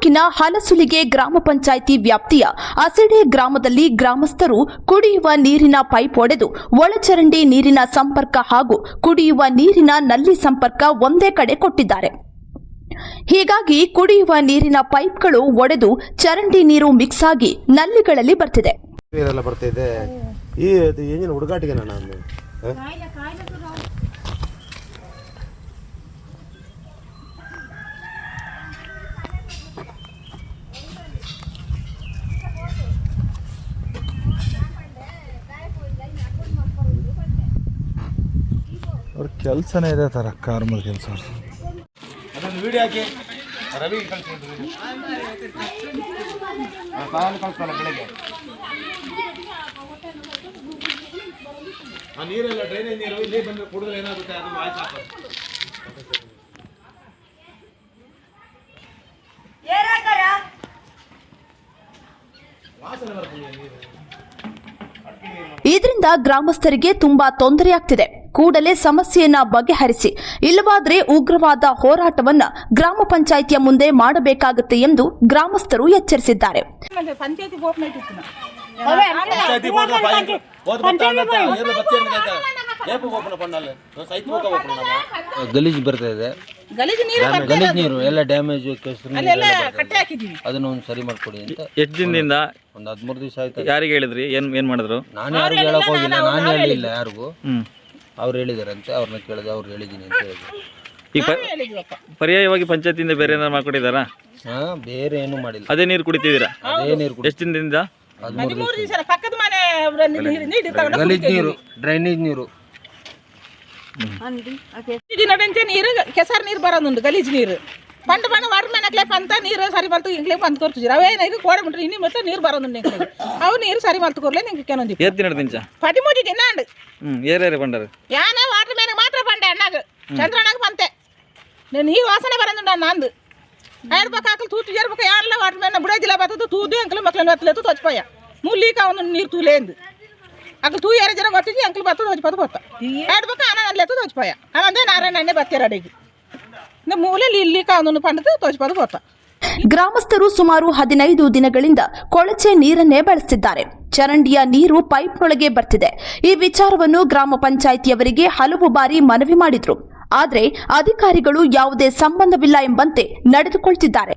ತಾಲೂಕಿನ ಹಲಸುಲಿಗೆ ಗ್ರಾಮ ಪಂಚಾಯಿತಿ ವ್ಯಾಪ್ತಿಯ ಅಸಡೆ ಗ್ರಾಮದಲ್ಲಿ ಗ್ರಾಮಸ್ಥರು ಕುಡಿಯುವ ನೀರಿನ ಪೈಪ್ ಒಡೆದು ಒಳಚರಂಡಿ ನೀರಿನ ಸಂಪರ್ಕ ಹಾಗೂ ಕುಡಿಯುವ ನೀರಿನ ನಲ್ಲಿ ಸಂಪರ್ಕ ಒಂದೇ ಕಡೆ ಕೊಟ್ಟಿದ್ದಾರೆ. ಹೀಗಾಗಿ ಕುಡಿಯುವ ನೀರಿನ ಪೈಪ್ಗಳು ಒಡೆದು ಚರಂಡಿ ನೀರು ಮಿಕ್ಸ್ ಆಗಿ ನಲ್ಲಿಗಳಲ್ಲಿ ಬರ್ತಿದೆ. ನೀರೆಲ್ಲ ಬರ್ತಾ ಇದೆ ಈ ಏನಿನ ಹುಡುಗಾಟಿಗೆ ನಾನು? ಅವ್ರ ಕೆಲಸನೇ ಇದೆ ಥರ ಕಾರ್ಮಲ್ ಕೆಲಸ ಅದೊಂದು ವೀಡಿಯೋ ಹಾಕಿ. ರವಿ ಕಳ್ಸಿದ್ರು ಸಾಲು ಕಳ್ಸಲ್ಲ ಬೆಳಗ್ಗೆ. ಆ ನೀರೆಲ್ಲ ಡ್ರೈನೇಜ್ ನೀರು ಇಲ್ಲಿ ಬಂದು ಕುಡಿದ್ರೆ ಏನಾಗುತ್ತೆ? ಅದು ವಾಯ್ಸ್ ಹಾಕೋದು ವಾಸನೆ ಬರ್ತದೆ ನೀರು. ಇದರಿಂದ ಗ್ರಾಮಸ್ಥರಿಗೆ ತುಂಬಾ ತೊಂದರೆಯಾಗ್ತಿದೆ. ಕೂಡಲೇ ಸಮಸ್ಯೆಯನ್ನ ಬಗೆಹರಿಸಿ. ಇಲ್ಲವಾದರೆ ಉಗ್ರವಾದ ಹೋರಾಟವನ್ನ ಗ್ರಾಮ ಪಂಚಾಯಿತಿಯ ಮುಂದೆ ಮಾಡಬೇಕಾಗುತ್ತೆ ಎಂದು ಗ್ರಾಮಸ್ಥರು ಎಚ್ಚರಿಸಿದ್ದಾರೆ. ಪಂಚಾಯತಿ ಗಲೀಜು ಬರ್ತಾ ಇದೆ. ಗಲೀಜು ನೀರು ಗಲೀಜು ನೀರು ಎಲ್ಲ ಡ್ಯಾಮೇಜ್ ಅದನ್ನ ಒಂದು ಸರಿ ಮಾಡ್ಕೊಡಿ ಅಂತ ಎಷ್ಟು ದಿನದಿಂದ? ಒಂದು ಹದ್ಮೂರು ದಿವಸ ಆಯ್ತು ಯಾರಿಗೆ ಹೇಳಿದ್ರಿ? ಏನ್ ಏನ್ ಮಾಡಿದ್ರು? ನಾನು ಯಾರಿಗೂ ಹೇಳಕ್ ಹೋಗಿಲ್ಲ ನಾನು ಹೇಳಿಲ್ಲ ಯಾರಿಗೂ. ಹ್ಮ್. ಅವ್ರು ಹೇಳಿದಾರಂತೆ ಅವ್ರನ್ನ ಕೇಳಿದೆ ಅವ್ರು ಹೇಳಿದೀನಿ ಅಂತ ಹೇಳಿದ್ರು. ಈಗ ಪರ್ಯಾಯವಾಗಿ ಪಂಚಾಯತಿಯಿಂದ ಬೇರೆ ಏನಾದ್ರು ಮಾಡ್ಕೊಟ್ಟಿದಾರ ಹಾ ಬೇರೆ ಏನು ಮಾಡಿಲ್ಲ. ಅದೇ ನೀರು ಕುಡಿತಿದ್ದೀರಾ? ಅದೇ ನೀರು ಎಷ್ಟು ದಿನದಿಂದ? ಗಲೀಜ್ ನೀರು ಡ್ರೈನೇಜ್ ನೀರು. ಅಂದ್ ಆಕೇ ತಿ ನೀರು ಬರೋದು ಗಲೀಜು ನೀರು. ಬಂಡ ಬಂಡ ನೀರು ಸರಿ ಬಂತು ಇಂಗ್ಲೇ ಬಂತು ತೂಜಿ ರವೆ ಇದೆ ಕೋಡ ಮಂತ್ರ ಇನ್ನು ಮತ್ತೆ ನೀರು ಬರೋದು ಅವ್ ನೀರು ಸರಿ ಮಲ್ತು ಕೊರ್ಲೆ ನಿಮಗೆ ಏನೋದಿ ಎತ್ ದಿನ ಅಂದ ಊ ಬಂಡರು. yana ವರು ಮನೆಗೆ ಮಾತ್ರ ಬಂಡೆ ಅಣ್ಣಗ ಚಂದ್ರನಿಗೆ ಬಂತೆ ನಾನು ಹೀಗೆ ಆಸನೆ ಬರೋದು ಅಣ್ಣಾಂದ ಏರ್ ತೂತು ಏರ್ ಬಕ ಯಲ್ಲ ವರು ಮನೆನ ಬುಡೇದಿಲ ತೂದು ಏಕಲೆ ಮಕ್ಕಳು ನುತಲೆ ತೂದು ಒಜ್ಪಾಯಾ ಮು ಲೀಕ ಒಂದು ನೀರು ಅಂಕಲ್ ತೂ ಯಾರ ಜನ ಬರ್ತಿದ್ದಿ ಅಂಕಲ್ ಬರ್ತದ ಹೊಜ್ಪದ ಎರಡು ಆಡ್ಬೇಕು ಅಣ್ಣ ನನ್ನ ಲೆತ್ತದ ಅಣ್ಣಂದೇ ನಾರಾಯಣ ಅಣ್ಣೆ ಬರ್ತೀರ ಅಡಿಗೆ ನಮ್ಮ ಮೂಲೆಯಲ್ಲಿ ಇಲ್ಲಿ ಕಾನೂನು ಪಂಡದು ತೋಜ್ಪದ ಗೊತ್ತ ಗ್ರಾಮಸ್ಥರು ಸುಮಾರು ಹದಿನೈದು ದಿನಗಳಿಂದ ಕೊಳಚೆ ನೀರನ್ನೇ ಬಳಸ್ತಿದ್ದಾರೆ. ಚರಂಡಿಯ ನೀರು ಪೈಪ್ನೊಳಗೆ ಬರ್ತಿದೆ. ಈ ವಿಚಾರವನ್ನು ಗ್ರಾಮ ಪಂಚಾಯಿತಿಯವರಿಗೆ ಹಲವು ಬಾರಿ ಮನವಿ ಮಾಡಿದ್ರು. ಆದರೆ ಅಧಿಕಾರಿಗಳು ಯಾವುದೇ ಸಂಬಂಧವಿಲ್ಲ ಎಂಬಂತೆ ನಡೆದುಕೊಳ್ತಿದ್ದಾರೆ.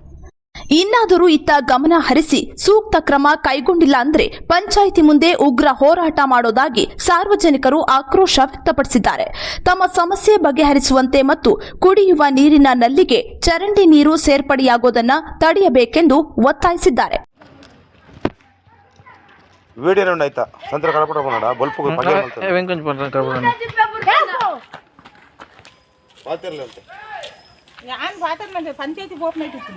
ಇನ್ನಾದರೂ ಇತ್ತ ಗಮನ ಹರಿಸಿ ಸೂಕ್ತ ಕ್ರಮ ಕೈಗೊಂಡಿಲ್ಲ ಅಂದ್ರೆ ಪಂಚಾಯಿತಿ ಮುಂದೆ ಉಗ್ರ ಹೋರಾಟ ಮಾಡೋದಾಗಿ ಸಾರ್ವಜನಿಕರು ಆಕ್ರೋಶ ವ್ಯಕ್ತಪಡಿಸಿದ್ದಾರೆ. ತಮ್ಮ ಸಮಸ್ಯೆ ಬಗೆಹರಿಸುವಂತೆ ಮತ್ತು ಕುಡಿಯುವ ನೀರಿನ ನಲ್ಲಿಗೆ ಚರಂಡಿ ನೀರು ಸೇರ್ಪಡೆಯಾಗೋದನ್ನ ತಡೆಯಬೇಕೆಂದು ಒತ್ತಾಯಿಸಿದ್ದಾರೆ. ಬಲ್ಪ್ ಪಂಚಾಯತ್ ಮಾಡ್ತಾರೆ ವೆಂಕಂಚ್ ಬಂದ್ರ ಮಾತಿರ್ಲಿ ಅಂತೆ ಯಾನ್ ಪಾತ್ರ ಪಂಚಾಯತಿ ಓಪನ್ ಇಟ್ಟಿತ್ತು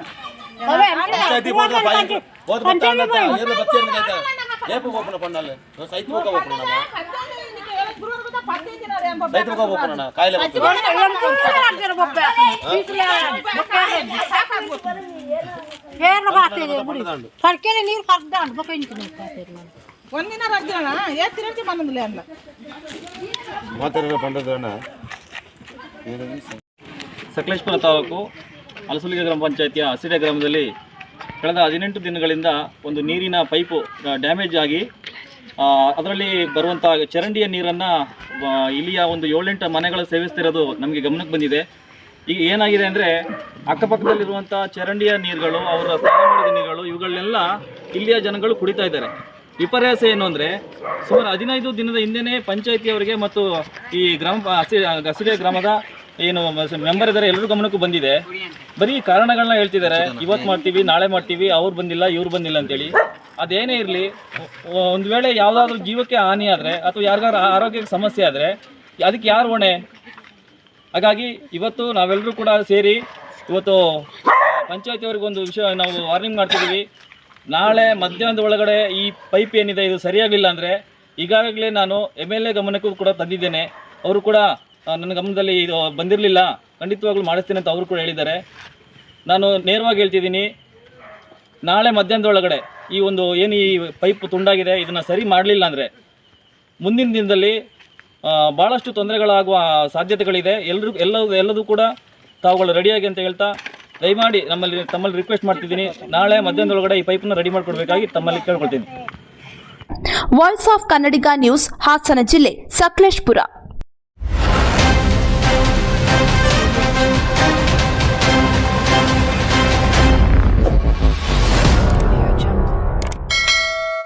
పంచాయతీ బోర్డు పైకి పోదు పట్టాలంట ఏదో బచ్చేరు అయితే రేపు ఓపెన్ పన్నాలి సైట్ ఓక ఓపెన్ అమ్మా సైట్ ఓక ఓపెన్ అన్న కాయలే ಸರ್ಕೆರೆ ನೀರು ಕರ್ದಾಂಡ್ ಬೊಕ್ಕ ಒಂದಿನ ರಜ್ಜನ ಏ ತಿರಂತಿ ಮನಂದಿಲ್ಲ ಅಂದ ಮಾತಾಡಿರೋ ಪಂಡದಣ್ಣ ಸಕಲೇಶ್ಪುರ ತಾಲೂಕು ಹಲಸುಲಿಗೆ ಗ್ರಾಮ ಪಂಚಾಯತಿಯ ಹಸಿರೆ ಗ್ರಾಮದಲ್ಲಿ ಕಳೆದ ಹದಿನೆಂಟು ದಿನಗಳಿಂದ ಒಂದು ನೀರಿನ ಪೈಪು ಡ್ಯಾಮೇಜ್ ಆಗಿ ಅದರಲ್ಲಿ ಬರುವಂಥ ಚರಂಡಿಯ ನೀರನ್ನು ಇಲ್ಲಿಯ ಒಂದು ಏಳೆಂಟು ಮನೆಗಳು ಸೇವಿಸ್ತಿರೋದು ನಮಗೆ ಗಮನಕ್ಕೆ ಬಂದಿದೆ. ಈಗ ಏನಾಗಿದೆ ಅಂದರೆ ಅಕ್ಕಪಕ್ಕದಲ್ಲಿರುವಂಥ ಚರಂಡಿಯ ನೀರುಗಳು, ಅವರ ಸ್ನಾನ ಮಾಡಿದ ನೀರುಗಳು, ಇವುಗಳನ್ನೆಲ್ಲ ಇಲ್ಲಿಯ ಜನಗಳು ಕುಡಿತಾ ಇದ್ದಾರೆ. ವಿಪರ್ಯಾಸ ಏನು ಅಂದರೆ ಸುಮಾರು ಹದಿನೈದು ದಿನದ ಹಿಂದೆಯೇ ಪಂಚಾಯಿತಿಯವರಿಗೆ ಮತ್ತು ಈ ಗ್ರಾಮ ಹಸಿ ಹಸಿರೆ ಗ್ರಾಮದ ಏನು ಮೆಂಬರ್ ಇದ್ದಾರೆ ಎಲ್ಲರೂ ಗಮನಕ್ಕೂ ಬಂದಿದೆ. ಬರೀ ಕಾರಣಗಳನ್ನ ಹೇಳ್ತಿದ್ದಾರೆ ಇವತ್ತು ಮಾಡ್ತೀವಿ, ನಾಳೆ ಮಾಡ್ತೀವಿ, ಅವ್ರು ಬಂದಿಲ್ಲ, ಇವ್ರು ಬಂದಿಲ್ಲ ಅಂತೇಳಿ. ಅದೇನೇ ಇರಲಿ ಒಂದು ವೇಳೆ ಯಾವುದಾದ್ರೂ ಜೀವಕ್ಕೆ ಹಾನಿ ಆದರೆ ಅಥವಾ ಯಾರಿಗಾರು ಆರೋಗ್ಯಕ್ಕೆ ಸಮಸ್ಯೆ ಆದರೆ ಅದಕ್ಕೆ ಯಾರು ಹೊಣೆ? ಹಾಗಾಗಿ ಇವತ್ತು ನಾವೆಲ್ಲರೂ ಕೂಡ ಸೇರಿ ಇವತ್ತು ಪಂಚಾಯತಿಯವ್ರಿಗೊಂದು ವಿಷಯ ನಾವು ವಾರ್ನಿಂಗ್ ಮಾಡ್ತಿದ್ದೀವಿ ನಾಳೆ ಮಧ್ಯಾಹ್ನದ ಒಳಗಡೆ ಈ ಪೈಪ್ ಏನಿದೆ, ಇದು ಸರಿಯಾಗಿಲ್ಲ ಅಂದರೆ ಈಗಾಗಲೇ ನಾನು ಎಂ ಎಲ್ ಗಮನಕ್ಕೂ ಕೂಡ ತಂದಿದ್ದೇನೆ. ಅವರು ಕೂಡ ನನ್ನ ಗಮನದಲ್ಲಿ ಇದು ಬಂದಿರಲಿಲ್ಲ. ಖಂಡಿತವಾಗ್ಲೂ ಮಾಡಿಸ್ತೀನಿ ಅಂತ ಅವರು ಕೂಡ ಹೇಳಿದ್ದಾರೆ. ನಾನು ನೇರವಾಗಿ ಹೇಳ್ತಿದ್ದೀನಿ, ನಾಳೆ ಮಧ್ಯಾಹ್ನದೊಳಗಡೆ ಈ ಒಂದು ಏನು ಈ ಪೈಪ್ ತುಂಡಾಗಿದೆ, ಇದನ್ನು ಸರಿ ಮಾಡಲಿಲ್ಲ ಅಂದರೆ ಮುಂದಿನ ದಿನದಲ್ಲಿ ಭಾಳಷ್ಟು ತೊಂದರೆಗಳಾಗುವ ಸಾಧ್ಯತೆಗಳಿದೆ. ಎಲ್ಲರೂ ಎಲ್ಲವೂ ಎಲ್ಲದೂ ಕೂಡ ತಾವುಗಳು ರೆಡಿಯಾಗಿ ಅಂತ ಹೇಳ್ತಾ, ದಯಮಾಡಿ ನಮ್ಮಲ್ಲಿ, ತಮ್ಮಲ್ಲಿ ರಿಕ್ವೆಸ್ಟ್ ಮಾಡ್ತಿದ್ದೀನಿ. ನಾಳೆ ಮಧ್ಯಾಹ್ನದೊಳಗಡೆ ಈ ಪೈಪನ್ನು ರೆಡಿ ಮಾಡಿಕೊಡ್ಬೇಕಾಗಿ ತಮ್ಮಲ್ಲಿ ಕೇಳ್ಕೊಳ್ತೀನಿ. Voice of Kannadiga news Hassan ಜಿಲ್ಲೆ, ಸಕಲೇಶ್ಪುರ.